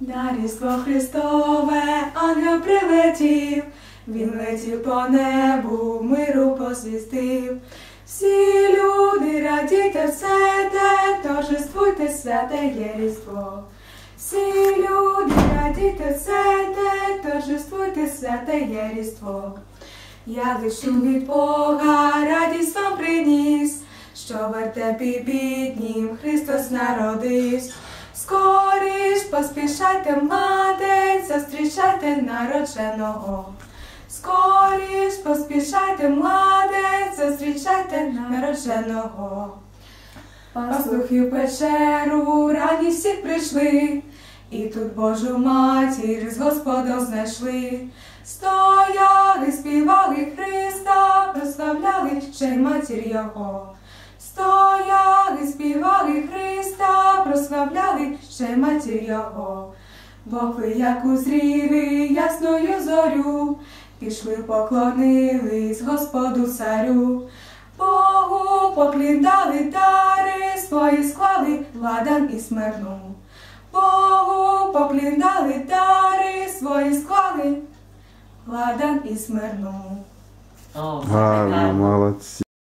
На Різдво Христове ангел прилетів, він летів по небу, миру посвістив. Всі люди радійте все те, торжествуйте святе є Різдво. Всі люди радійте все те, торжествуйте святе є Різдво. Я лишу від Бога, радість вам приніс, що вертепі біднім Христос народився. Поспішайте, младець, зустрічайте народженого. Скоріш поспішайте, младець, зустрічайте народженого. Пастухи печеру рані всі прийшли, і тут Божу матір з Господом знайшли. Стояли, співали Христа, прославляли ще й матір Його. Прославляли ще матір Його. Богли, як узріли ясною зорю, пішли, поклонились Господу царю. Богу покліндали дари, свої склали ладан і смирну. Богу покліндали дари, свої склали ладан і смирну. Гарно. молодці.